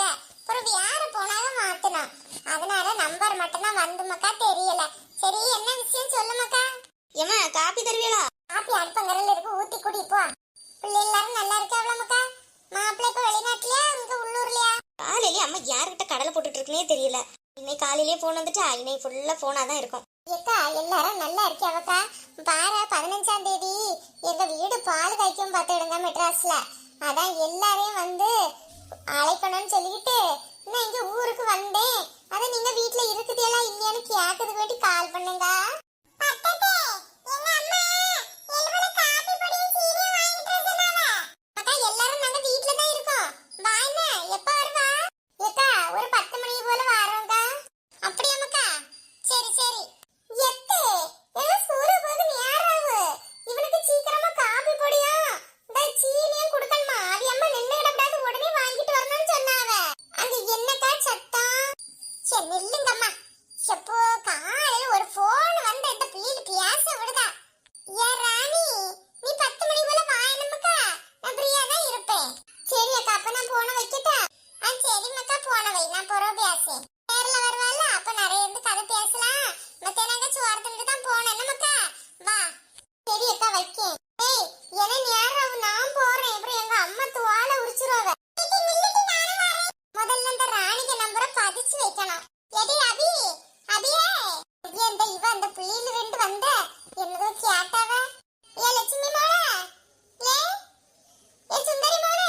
பார்த்துக்க அப்புறம் யார போனாலும் மாத்தணும் அதனால நம்பர் மட்டும் தான் வந்துமக்கா தெரியல. சரி என்ன விஷயம் சொல்லுமக்கா? ஏமா காப்பி தருவீங்களா காப்பி அடுப்பங்கரையில் இருக்கு ஊத்தி குடி போ. பிள்ளை எல்லாரும் நல்லா இருக்காவளமக்கா? மாப்பிள்ளை இப்ப வெளிநாட்டுலயா இங்க உள்ளூர்லயா? காலையிலே அம்மா யார்கிட்ட கடலை போட்டுட்டு இருக்குன்னே தெரியல. இன்னைக்கு காலையிலே போன் வந்துட்டா இன்னைக்கு ஃபுல்லா போனா தான் இருக்கும். ஏக்கா எல்லாரும் நல்லா இருக்கியாவக்கா? பாரு பதினஞ்சாம் தேதி. எங்க வீடு பால் காய்க்கும் பார்த்துடுங்க மெட்ராஸ்ல. அதான் எல்லாரையும் வந்து அழைக்கணும்னு சொல்லிக்கிட்டு நான் இங்க ஊருக்கு வந்தேன். அதான் நீங்க வீட்ல இருக்குதேலா இல்லையான்னு கேட்கறதுக்கு வேண்டி கால் பண்ணுங்க எல்லாரும் நாங்க வீட்டுல தான் இருக்கோம். வாங்க எப்ப வருவா? ஏக்கா ஒரு பத்து மணி போல வா. என்னதோ கேட்டாவ ஏ லட்சுமி மோளே? ஏ ஏ சுந்தரி மோளே?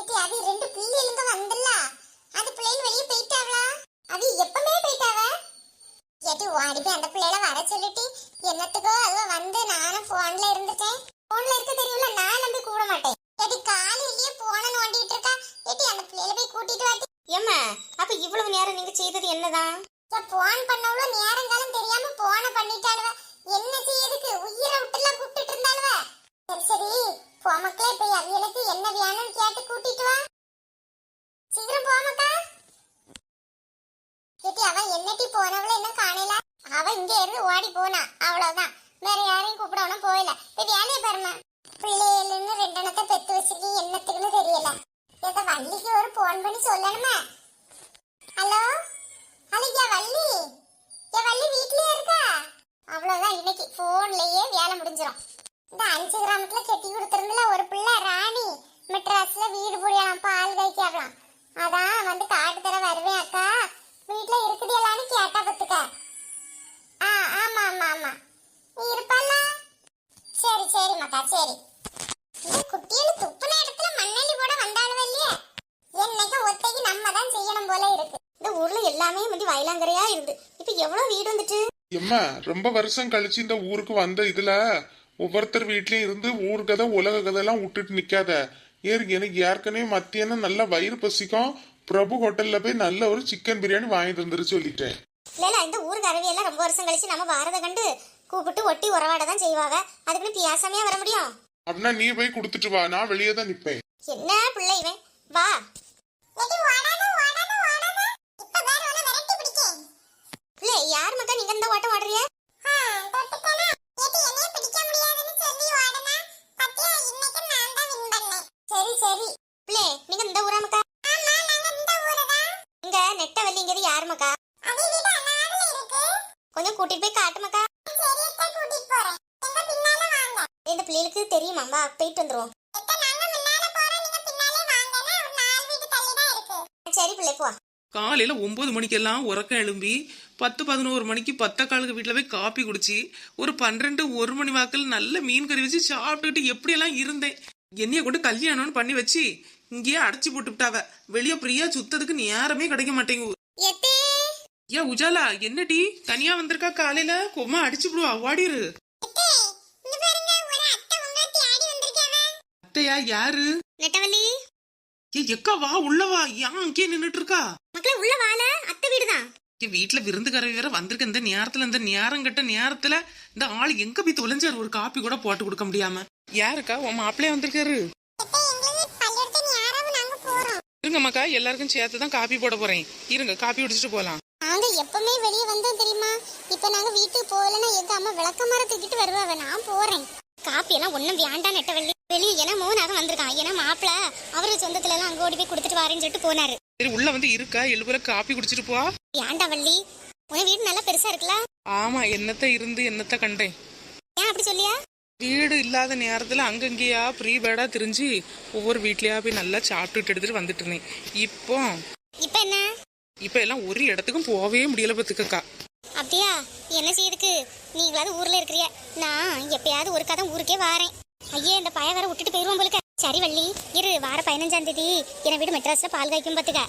ஏடி அபி ரெண்டு பிள்ளைங்க வந்தல்ல. அந்த பிள்ளைங்க வெளிய போயிட்டாவளா? அவி எப்பமே போயிட்டாவ? ஏடி ஓடி போய் அந்த பிள்ளைல வர சொல்லிட்டு என்னத்துக்கோ அதுவ வந்து நானும் போன்ல இருந்துட்டேன். போன்ல இருக்க தெரியல நான் நம்பி கூட மாட்டேன். ஏடி காலையிலேயே போன நோண்டிட்டு இருக்கா? ஏடி அந்த பிள்ளைல போய் கூட்டிட்டு வாட்டி. ஏம்மா அப்ப இவ்வளவு நேரம் நீங்க செய்தது என்னதான்? போன் பண்ணவளோ நேரங்காலம் தெரியாம போன பண்ணிட்டாளுவ? என்ன செய்யறதுக்கு உயிரை விட்டுலாம் கூப்பிட்டு இருந்தாளுவ? சரி சரி. போமக்களே போய் அவியலுக்கு என்ன வேணும்னு கேட்டு கூட்டிட்டு வா. சீக்கிரம் போமக்கா. கேட்டி அவன் என்னட்டி போனவள இன்னும் காணல? அவ இங்க இருந்து ஓடி போனா. அவ்வளவுதான். வேற யாரையும் கூப்பிடணும் போயில போய் வேலையை பாருமா பிள்ளைகள்னு ரெண்டெண்ணத்தை பெத்து வச்சிருக்கீங்க என்னத்துக்குன்னு தெரியல. ஏதோ வள்ளிக்கு ஒரு போன் பண்ணி சொல்லணுமா? ஹலோ ஹலோ யா வள்ளி? யா வள்ளி வீட்லயே இருக்கா? அவ்வளவுதான். இன்னைக்கு போன்லயே வேலை முடிஞ்சிடும் இந்த அஞ்சு கிராமத்துல கெட்டி கொடுத்துருந்துல ஒரு பிள்ளை ராணி மெட்ராஸ்ல வீடு புரியலாம் பால் காய்க்காகலாம் அதான் வந்து காட்டு தர வருவேன் அக்கா. வீட்ல இருக்குதியலான்னு கேட்டா பத்துக்க. ஆ ஆமா ஆமா ஆமா. நீ இருப்பல்ல? சரி சரி மக்கா சரி. இந்த குட்டியில துப்புன இடத்துல மண்ணெல்லி போட வந்தாலும் இல்லையே? என்னைக்கு ஒத்தைக்கு நம்ம தான் செய்யணும் போல இருக்கு. இந்த ஊர்ல எல்லாமே வந்து வயலாங்கரையா இருந்து. இப்ப எவ்வளவு வீடு வந்துட்டு? எம்மா ரொம்ப வருஷம் கழிச்சு இந்த ஊருக்கு வந்த இதுல ஒவ்வொருத்தர் வீட்லயும் இருந்து ஊர் கதை உலக கதையெல்லாம் விட்டுட்டு நிக்காத. ஏறு எனக்கு ஏற்கனவே மத்தியானம் நல்ல வயிறு பசிக்கும். பிரபு ஹோட்டல்ல போய் நல்ல ஒரு சிக்கன் பிரியாணி வாங்கிட்டு வந்துரு சொல்லிட்டேன். இல்ல இந்த ஊருக்கு அருவியெல்லாம் ரொம்ப வருஷம் கழிச்சு நம்ம வாரத கண்டு கூப்பிட்டு ஒட்டி உறவாட தான் செய்வாங்க அதுக்குன்னு பியாசாமையா வர முடியும்? அப்படின்னா நீ போய் கொடுத்துட்டு வா நான் வெளியே தான் நிப்பேன். என்ன பிள்ளை இவன்? வா. பிள்ளைகளுக்கு தெரியுமாம்பா போயிட்டு வந்துருவோம். சரி பிள்ளை போ. காலையில ஒன்பது மணிக்கெல்லாம் உறக்கம் எழும்பி பத்து பதினோரு மணிக்கு பத்த காலுக்கு வீட்டுல போய் காப்பி குடிச்சு ஒரு பன்னிரெண்டு ஒரு மணி வாக்கில் நல்ல மீன் கறி வச்சு சாப்பிட்டுக்கிட்டு எப்படியெல்லாம் இருந்தேன். என்னைய கொண்டு கல்யாணம்னு பண்ணி வச்சு இங்கேயே அடைச்சி போட்டுவிட்டாவ. வெளியே பிரியா சுத்ததுக்கு நேரமே கிடைக்க மாட்டேங்குது. ஏன் உஜாலா என்னடி தனியா வந்திருக்கா காலையில? கொம்மா அடிச்சு விடுவா வாடிரு அத்தையா யாரு? நெட்டவல்லி ஏ எக்கா வா உள்ள வா. ஏன் அங்கேயே நின்னுட்டு இருக்கா மக்களே உள்ள வாழ அத்தை வீடுதான். என் வீட்டுல விருந்துக்கார வேற வந்திருக்க. இந்த நேரத்துல இந்த நேரம் கட்ட நேரத்துல இந்த ஆள் எங்க போய் தொலைஞ்சாரு? ஒரு காப்பி கூட போட்டு கொடுக்க முடியாம. யாருக்கா? உன் மாப்பிள்ளைய வந்திருக்காரு. இருங்கம்மாக்கா எல்லாருக்கும் சேர்த்து தான் காப்பி போட போறேன். இருங்க காப்பி குடிச்சிட்டு போலாம். நாங்க எப்பவுமே வெளியே வந்தோம் தெரியுமா? இப்ப நாங்க வீட்டுக்கு போகலன்னா எங்க அம்மா விளக்க மரம் தூக்கிட்டு வருவாங்க. நான் போறேன். காப்பி எல்லாம் ஒண்ணும் வேண்டாம் நெட்டவள்ளி. வெளியே ஏன்னா மோனாக வந்திருக்கான். ஏன்னா மாப்பிள அவரு சொந்தத்துல எல்லாம் அங்க ஓடி போய் கொடுத்துட்டு வாரேன்னு சொல்லிட்டு போனாரு. சரி உள்ள வந்து இருக்கா? எழுபுல காப்பி குடிச்சிட்டு போ. ஏன்டா வள்ளி உன் வீடு நல்லா பெருசா இருக்குல்ல? ஆமா என்னத்த இருந்து என்னத்த கண்டேன். ஏன் அப்படி சொல்லியா? வீடு இல்லாத நேரத்துல அங்கங்கேயா ப்ரீ திரிஞ்சு ஒவ்வொரு வீட்லயா போய் நல்லா சாப்பிட்டுட்டு எடுத்துட்டு வந்துட்டு இருந்தேன். இப்போ இப்ப என்ன? இப்ப எல்லாம் ஒரு இடத்துக்கும் போகவே முடியல பத்துக்கக்கா. அப்படியா? என்ன செய்யுதுக்கு? நீங்களாவது ஊர்ல இருக்கிறிய? நான் எப்பயாவது ஒரு கதை ஊருக்கே வாரேன். ஐயே இந்த பய வேற விட்டுட்டு போயிருவோம் போலுக்க சரி வள்ளி இரு வார பதினஞ்சாம் தேதி என் வீடு மெட்ராஸ்ல பால் காய்க்கும் பாத்துக்க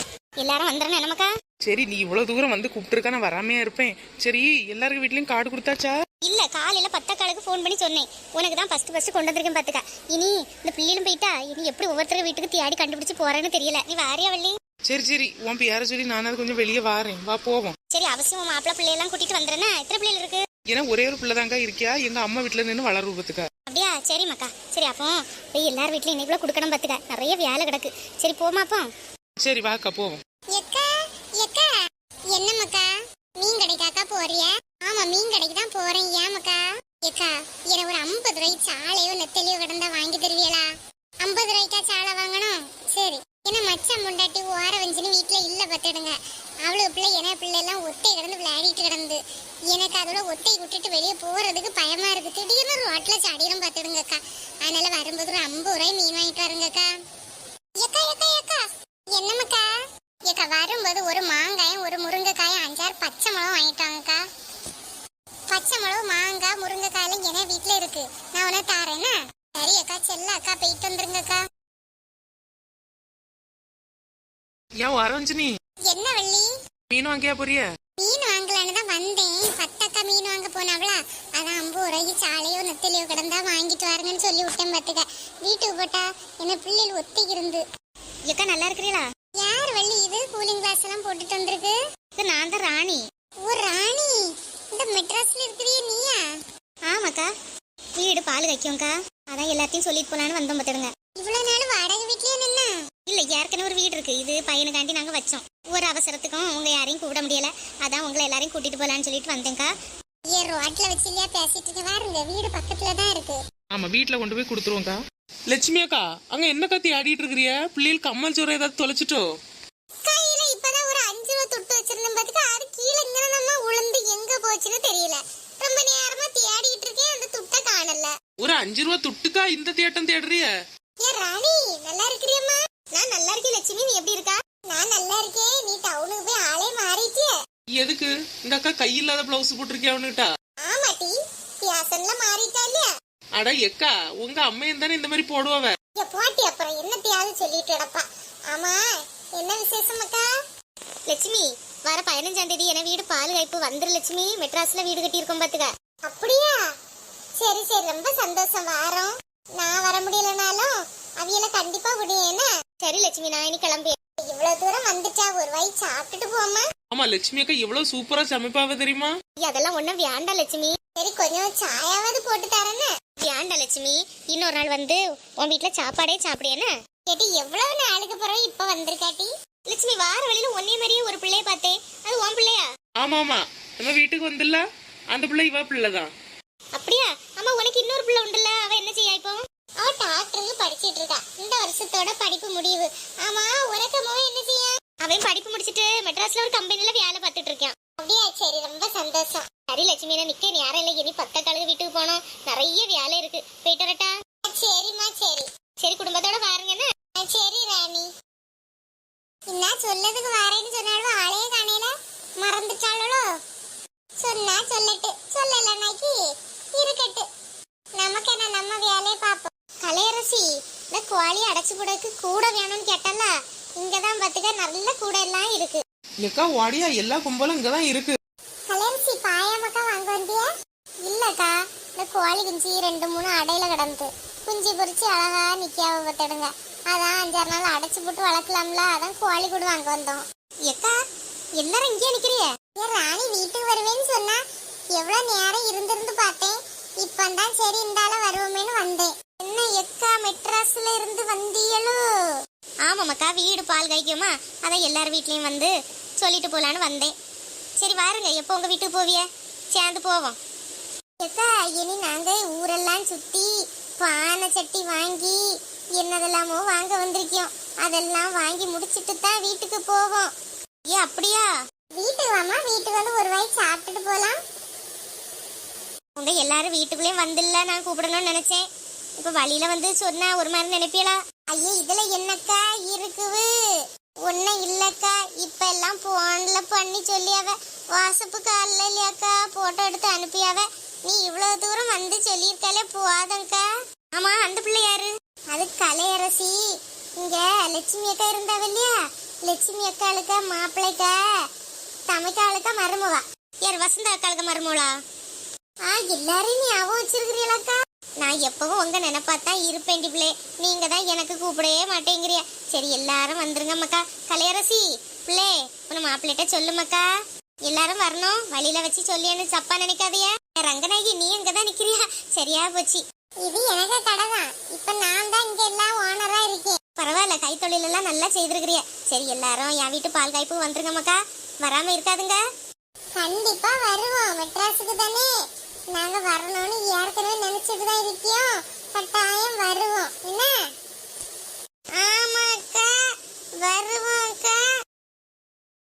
எல்லாரும் வந்துடணும் என்னமக்கா சரி நீ இவ்வளவு தூரம் வந்து கூப்பிட்டுருக்கா நான் வராமையா இருப்பேன். சரி எல்லாருக்கு வீட்லயும் கார்டு கொடுத்தாச்சா? இல்ல காலையில பத்தக்காலுக்கு ஃபோன் பண்ணி சொன்னேன். உனக்கு தான் ஃபர்ஸ்ட் ஃபர்ஸ்ட் கொண்டு வந்திருக்கேன் பாத்துக்க இனி இந்த பிள்ளைகளும் போயிட்டா? இனி எப்படி ஒவ்வொருத்தர் வீட்டுக்கு தேடி கண்டுபிடிச்சு போறேன்னு தெரியல. நீ வாரியா வள்ளி? சரி சரி உன் பேர சொல்லி நானாவது கொஞ்சம் வெளியே வாரேன். வா போவோம். சரி அவசியம் மாப்பிள்ளை பிள்ளையெல்லாம் கூட்டிட்டு வந்துடுறேன்னா? எத்தனை பிள்ளைகள் இருக்கு? ஏன்னா ஒரே ஒரு பிள்ளைதாங்க இருக்கியா? எங்க அம்மா வீட்டுல நின்று வளர ரூபத்துக்கா அப்படியா? சரி மக்கா. சரி அப்போ போய் எல்லார் வீட்லயும் இன்னைக்குள்ள கொடுக்கணும் பாத்துக்க. நிறைய வேலை கிடக்கு. சரி போமா அப்போ சரி வாக்கா போவோம். எக்கா எக்கா. என்ன மக்கா? மீன் கடைக்காக்கா போறிய? ஆமா மீன் கடைக்கு தான் போறேன். ஏன் மக்கா? எக்கா எனக்கு ஒரு ஐம்பது ரூபாய் சாலையோ நெத்தலியோ கிடந்தா வாங்கி தருவீங்களா ஐம்பது ரூபாய்க்கா சாலை வாங்கணும்? சரி. என்ன மச்சான் முண்டாட்டி ஓர வஞ்சுன்னு வீட்டுல இல்ல பத்துடுங்க. அவளுக்கு பிள்ளை ஏன்னா பிள்ளை எல்லாம் ஒட்டை கிடந்து விளையாடிட்டு கிடந்து. எனக்கு அதோட ஒட்டை விட்டுட்டு வெளியே போகிறதுக்கு பயமாக இருக்குது திடீர்னு ரோட்ல சாடிடும் பார்த்துடுங்கக்கா அதனால் வரும்போது ஒரு ஐம்பது ரூபாய் மீன் வாங்கிட்டு வருங்கக்கா ஏக்கா ஏக்கா ஏக்கா. என்னம்மாக்கா? ஏக்கா வரும்போது ஒரு மாங்காயும் ஒரு முருங்கைக்காயும் அஞ்சாறு பச்சை மிளகும் வாங்கிட்டாங்கக்கா பச்சை மிளகு மாங்காய் முருங்கைக்காயெல்லாம் என வீட்டில் இருக்கு. நான் உனக்கு தாரேன்னா? சரி அக்கா செல்ல அக்கா போயிட்டு வந்துருங்கக்கா ஏன் வரஞ்சினி என்ன வள்ளி? மீன் வாங்கியா போறிய? மீன் வாங்கலான்னு தான் வந்தேன். பத்தக்கா மீன் வாங்க போனாவளா? அதான் ஐம்பது ரூபாய்க்கு சாலையோ நெத்தலையோ கிடந்தா வாங்கிட்டு வரேங்கன்னு சொல்லி விட்டேன் பார்த்துக்க வீட்டுக்கு போட்டா என்ன பிள்ளைகள் ஒத்தி இருந்து ஏக்கா நல்லா இருக்கிறீங்களா யார் வள்ளி இது? கூலிங் கிளாஸ் எல்லாம் போட்டுட்டு வந்திருக்கு. இது நான் தான் ராணி. ஓ ராணி? இந்த மெட்ராஸ்ல இருக்கிறிய நீயா? ஆமாக்கா. வீடு பால் காய்க்கும்க்கா. அதான் எல்லாத்தையும் சொல்லிட்டு போலான்னு வந்தோம் பார்த்துடுங்க இவ்வளவு இல்ல ஏற்கனவே ஒரு வீடு இருக்கு. இது பையனுக்காண்டி நாங்க வச்சோம். ஒரு அவசரத்துக்கும் உங்க யாரையும் கூப்பிட முடியல. அதான் உங்களை எல்லாரையும் கூட்டிட்டு போலான்னு சொல்லிட்டு வந்தேங்க்கா ஏன் ரோட்ல வச்சு இல்லையா பேசிட்டு இருக்க? பாருங்க வீடு பக்கத்துல தான் இருக்கு. ஆமா வீட்டுல கொண்டு போய் கொடுத்துருவோம்க்கா. லட்சுமி அக்கா அங்க என்ன கத்தி ஆடிட்டு இருக்கிறிய? பிள்ளைகள் கம்மல் சோறு ஏதாவது தொலைச்சிட்டோ? கையில இப்பதான் ஒரு அஞ்சு ரூபா துட்டு வச்சிருந்தேன் பாத்துக்க. அது கீழே இங்க நம்ம உளுந்து எங்க போச்சுன்னு தெரியல. ரொம்ப நேரமா தேடிட்டு இருக்கேன். அந்த துட்டை காணல. ஒரு அஞ்சு ரூபா துட்டுக்கா இந்த தேட்டம் தேடுறிய? ஏன் ராணி நல்லா இருக்கிறியம்மா இருக்கேன் லட்சுமி. நீ எப்படி இருக்கா? நான் நல்லா இருக்கேன். நீ டவுனுக்கு போய் ஆளே மாறிட்டிய. எதுக்கு? இந்த அக்கா கையில்லாத பிளவுஸ் போட்டிருக்கியாவனுட்டா ஆமா டி. பியாசன்ல மாறிட்டா இல்லையா? அட எக்கா உங்க அம்மையும் தானே இந்த மாதிரி போடுவாவ போட்டி அப்புறம் என்னத்தையாவது சொல்லிட்டு கிடப்பா. ஆமா என்ன விசேஷம் அக்கா? லட்சுமி வர பதினஞ்சாம் தேதி என வீடு பால் காய்ப்பு வந்துரு லட்சுமி. மெட்ராஸ்ல வீடு கட்டி இருக்கோம் பாத்துக்க. அப்படியா? சரி சரி. ரொம்ப சந்தோஷம். வாரோம். நான் வர முடியலனாலும் அவியல கண்டிப்பா முடியும் சரி லட்சுமி நான் இனி கிளம்பி இவ்வளவு தூரம் வந்துட்டா ஒரு வாய் சாப்பிட்டுட்டு போமா ஆமா லட்சுமி அக்கா எவ்வளவு சூப்பரா சமைப்பாவ தெரியுமா? அதெல்லாம் ஒண்ணும் வேண்டாம் லட்சுமி. சரி கொஞ்சம் சாயாவது போட்டு தரேன்னு. வேண்டாம் லட்சுமி. இன்னொரு நாள் வந்து உன் வீட்டுல சாப்பாடே சாப்பிடியேன்னு கேட்டி எவ்வளவு நாளுக்கு பிறகு இப்ப வந்திருக்காட்டி லட்சுமி வார வழியில ஒன்னே மாதிரியே ஒரு பிள்ளைய பார்த்தேன். அது உன் பிள்ளையா? ஆமா ஆமா. நம்ம வீட்டுக்கு வந்துல்ல. அந்த பிள்ளை இவ பிள்ளைதான். அப்படியா? ஆமா உனக்கு இன்னொரு பிள்ளை உண்டுல்ல. அவ என்ன செய்யா இப்போ? அவ படிச்சிட்டு இருக்கா. இந்த வருஷத்தோட படிப்பு முடிவு. ஆமா உறக்கமோ என்ன செய்ய அவன் படிப்பு முடிச்சிட்டு மெட்ராஸ்ல ஒரு கம்பெனில வேலை பார்த்துட்டு இருக்கான். அப்படியா? சரி ரொம்ப சந்தோஷம். சரி லட்சுமி நான் நிக்க நேரம் இல்லை. இனி பத்த கழுகு வீட்டுக்கு போனோம் நிறைய வேலை இருக்கு. போயிட்டு வரட்டா? சரிம்மா சரி. சரி குடும்பத்தோட பாருங்க சரி ராணி. என்ன சொல்லதுக்கு வரேன்னு சொன்னாலும் ஆளையே காணையில மறந்துட்டாளோ? சொன்னா சொல்லட்டு. சொல்லலனாக்கி இருக்கட்டு. நமக்கு என்ன நம்ம வேலையை பார்ப்போம். கலையரசி இந்த கோழி அடைச்சு போடக்கு கூட வேணும்னு கேட்டல இங்கதான் பாத்துக்க நல்ல கூட எல்லாம் இருக்கு. எக்கா வாடியா எல்லா கும்பலும் இங்கதான் இருக்கு. கலர்ச்சி பாயாமக்கா வாங்க வந்தியா. இல்லக்கா இந்த கோழி குஞ்சு ரெண்டு மூணு அடையில கிடந்து. குஞ்சு பொரிச்சு அழகா நிக்காம பார்த்துடுங்க அதான் அஞ்சாறு நாள் அடைச்சு போட்டு வளர்க்கலாம்ல அதான் கோழி கூட வாங்க வந்தோம். எக்கா எல்லாரும் இங்கே நிக்கிறிய? ஏன் ராணி வீட்டுக்கு வருவேன்னு சொன்னா எவ்வளவு நேரம் இருந்திருந்து பார்த்தேன். இப்பதான் சரி இந்தால வருவோமேன்னு வந்தேன். எக்கா மெட்ராஸ்ல இருந்து வந்தீங்களோ ஆமாம்மாக்கா வீடு பால் காய்க்குமா? அதான் எல்லார் வீட்லேயும் வந்து சொல்லிட்டு போலான்னு வந்தேன். சரி வாருங்க எப்போ உங்கள் வீட்டுக்கு போவிய? சேர்ந்து போவோம். ஏக்கா இனி நாங்க ஊரெல்லாம் சுத்தி பானை சட்டி வாங்கி என்னதெல்லாமோ வாங்க வந்திருக்கோம். அதெல்லாம் வாங்கி முடிச்சிட்டு தான் வீட்டுக்கு போவோம். ஏ அப்படியா? வீட்டுக்கு வாமா வீட்டுக்கு வந்து ஒரு வாய் சாப்பிட்டுட்டு போலாம். உங்க எல்லாரும் வீட்டுக்குள்ளேயும் வந்துல்ல நான் கூப்பிடணும்னு நினைச்சேன். இப்போ வழியில வந்து சொன்னா ஒரு மாதிரி நினைப்பீங்களா ஐயோ இதுல என்னக்கா இருக்குது? ஒன்னும் இல்லக்கா. இப்ப எல்லாம் போன்ல பண்ணி சொல்லியாவ. வாட்ஸ்அப்பு காலில் இல்லையாக்கா? போட்டோ எடுத்து அனுப்பியாவ. நீ இவ்வளவு தூரம் வந்து சொல்லியிருக்காலே போவாதங்க்கா ஆமா அந்த பிள்ளை யாரு? அது கலையரசி. இங்க லட்சுமி அக்கா இருந்தாவ இல்லையா? லட்சுமி அக்காளுக்கா மாப்பிள்ளைக்கா? தமிக்காளுக்கா மருமவா? யார் வசந்த அக்காளுக்கு மருமவளா? ஆ எல்லாரையும் ஞாபகம் வச்சிருக்கிறீங்களாக்கா நான் எப்பவும் உங்க நினைப்பாத்தான் இருப்பேன் பிள்ளை. நீங்க தான் எனக்கு கூப்பிடவே மாட்டேங்கிறிய? சரி எல்லாரும் வந்துருங்க மக்கா கலையரசி பிள்ளே உன மாப்பிள்ளைகிட்ட சொல்லு மக்கா எல்லாரும் வரணும். வழியில வச்சு சொல்லியான்னு தப்பா நினைக்காதையா ரங்கநாயகி நீ அங்க தான் நிக்கிறியா? சரியா போச்சு. இது எனக்கு கடை தான். இப்ப நான் தான் இங்க எல்லாம் ஓனரா இருக்கேன். பரவாயில்ல கைத்தொழில் எல்லாம் நல்லா செய்திருக்கிறிய? சரி எல்லாரும் என் வீட்டு பால் காய்ப்பு வந்துருங்க மக்கா வராம இருக்காதுங்க. கண்டிப்பா வருவோம். மெட்ராஸுக்கு தானே. நாங்க வரணும்னு ஏற்கனவே நினைச்சிட்டு தான் இருக்கியோம் கட்டாயம் வருவோம். என்ன? ஆமாக்கா வருவோம்க்கா.